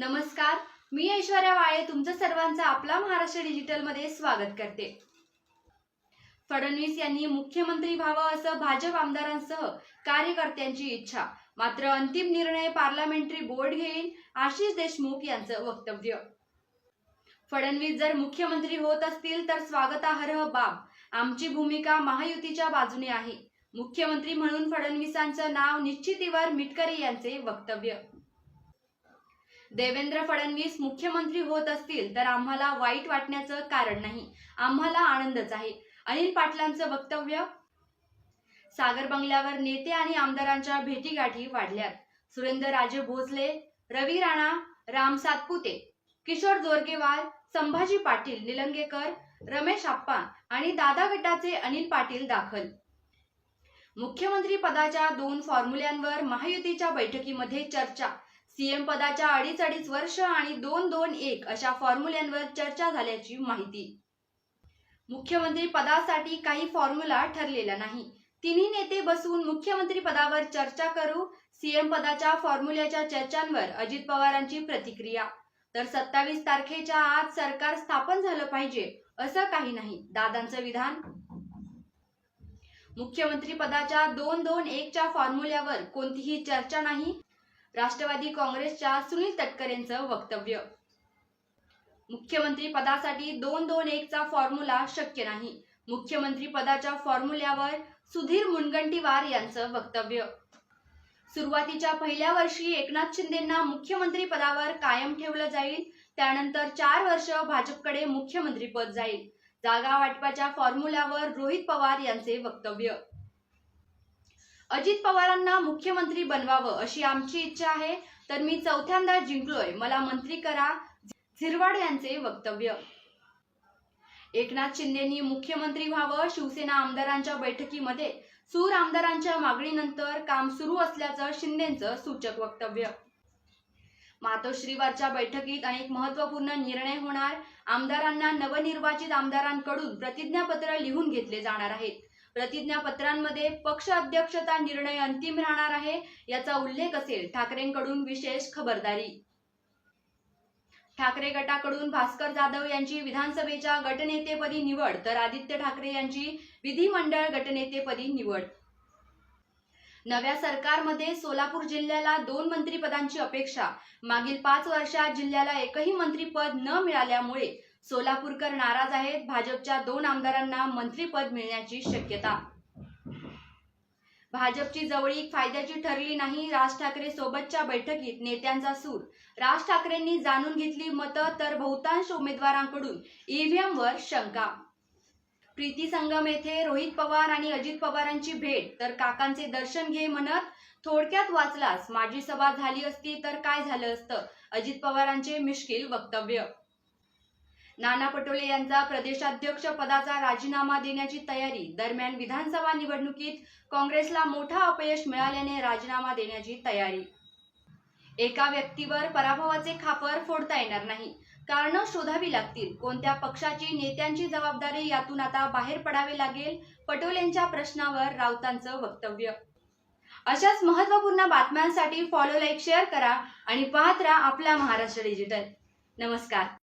नमस्कार मी ऐश्वर्या वाळे तुमचं सर्वांचं आपला महाराष्ट्र डिजिटलमध्ये स्वागत करते. फडणवीस यांनी मुख्यमंत्री व्हावं असं भाजप आमदारांसह कार्यकर्त्यांची इच्छा. मात्र अंतिम निर्णय पार्लमेंटरी बोर्ड घेईल आशिष देशमुख यांचं वक्तव्य. फडणवीस जर मुख्यमंत्री होत असतील तर स्वागतार्ह बाब आमची भूमिका महायुतीच्या बाजूने आहे. मुख्यमंत्री म्हणून फडणवीसांचं नाव निश्चितीवर मिटकरी यांचे वक्तव्य. देवेंद्र फडणवीस मुख्यमंत्री होत असतील तर आम्हाला वाईट वाटण्याचं कारण नाही. आम्हाला आनंदच आहे. अनिल पाटलांचं वक्तव्य? सागर बंगल्यावर नेते आणि आमदारांच्या भेटीगाठी वाढल्यात सुरेंद्रराजे भोसले रवी राणा राम सातपुते किशोर जोरगेवार संभाजी पाटील निलंगेकर रमेश आप्पा आणि दादा गटाचे अनिल पाटील दाखल. मुख्यमंत्री पदाच्या दोन फॉर्म्युल्यांवर महायुतीच्या बैठकीमध्ये चर्चा. सीएम पदाच्या अडीच अडीच वर्ष आणि दोन दोन एक अशा फॉर्म्युल्यांवर चर्चा झाल्याची माहिती. मुख्यमंत्री पदासाठी काही फॉर्म्युला ठरलेला नाही. तिन्ही नेते बसून मुख्यमंत्री पदावर चर्चा करू सीएम पदाच्या फॉर्म्युल्याच्या चर्चांवर अजित पवारांची प्रतिक्रिया. तर सत्तावीस तारखेच्या आत सरकार स्थापन झालं पाहिजे असं काही नाही दादांचं विधान. मुख्यमंत्री पदाच्या दोन दोन एकच्या फॉर्म्युल्यावर कोणतीही चर्चा नाही राष्ट्रवादी काँग्रेसच्या सुनील तटकरेंचं वक्तव्य. मुख्यमंत्री पदासाठी दोन दोन एकचा फॉर्म्युला शक्य नाही. मुख्यमंत्री पदाच्या फॉर्म्युल्यावर सुधीर मुनगंटीवार यांचं वक्तव्य. सुरुवातीच्या पहिल्या वर्षी एकनाथ शिंदेंना मुख्यमंत्री पदावर कायम ठेवलं जाईल त्यानंतर चार वर्ष भाजपकडे मुख्यमंत्री पद जाईल. जागा वाटपाच्या फॉर्म्युल्यावर रोहित पवार यांचे वक्तव्य. अजित पवारांना मुख्यमंत्री बनवावं अशी आमची इच्छा आहे. तर मी चौथ्यांदा जिंकलोय. मला मंत्री करा. झिरवाड यांचे वक्तव्य. एकनाथ शिंदेनी मुख्यमंत्री व्हावं शिवसेना आमदारांच्या बैठकीमध्ये सूर आमदारांच्या मागणीनंतर काम सुरू असल्याचं शिंदेचं सूचक वक्तव्य. मातोश्रीवरच्या बैठकीत अनेक महत्त्वपूर्ण निर्णय होणार. आमदारांना नवनिर्वाचित आमदारांकडून प्रतिज्ञापत्र लिहून घेतले जाणार आहेत. प्रतिज्ञापत्रांमध्ये पक्ष अध्यक्षता निर्णय अंतिम राहणार आहे याचा उल्लेख असेल ठाकरेंकडून विशेष खबरदारी. ठाकरे गटाकडून भास्कर जाधव यांची विधानसभेच्या गटनेतेपदी निवड तर आदित्य ठाकरे यांची विधिमंडळ गटनेतेपदी निवड. नव्या सरकारमध्ये सोलापूर जिल्ह्याला दोन मंत्रिपदांची अपेक्षा. मागील पाच वर्षात जिल्ह्याला एकही मंत्रिपद न मिळाल्यामुळे सोलापूरकर नाराज आहेत. भाजपच्या दोन आमदारांना मंत्रीपद मिळण्याची शक्यता. भाजपची जवळीक फायद्याची ठरली नाही. राज ठाकरे सोबतच्या बैठकीत नेत्यांचा सूर. राज ठाकरेंनी जाणून घेतली मतं तर बहुतांश उमेदवारांकडून ईव्हीएम वर शंका. प्रीती संगम येथे रोहित पवार आणि अजित पवारांची भेट. तर काकांचे दर्शन घे म्हणत थोडक्यात वाचलास माझी सभा झाली असती तर काय झालं असतं? अजित पवारांचे मिश्किल वक्तव्य. नाना पटोले यांचा प्रदेशाध्यक्ष पदाचा राजीनामा देण्याची तयारी. दरम्यान विधानसभा निवडणुकीत काँग्रेसला मोठा अपयश मिळाल्याने राजीनामा देण्याची तयारी. एका व्यक्तीवर पराभवाचे खापर फोडता येणार नाही. कारण शोधावी लागतील. कोणत्या पक्षाची नेत्यांची जबाबदारी यातून आता बाहेर पडावे लागेल पटोलेंच्या प्रश्नावर राऊतांचं वक्तव्य. अशाच महत्त्वपूर्ण बातम्यांसाठी फॉलो लाईक शेअर करा आणि पाहत राहा आपला महाराष्ट्र डिजिटल नमस्कार.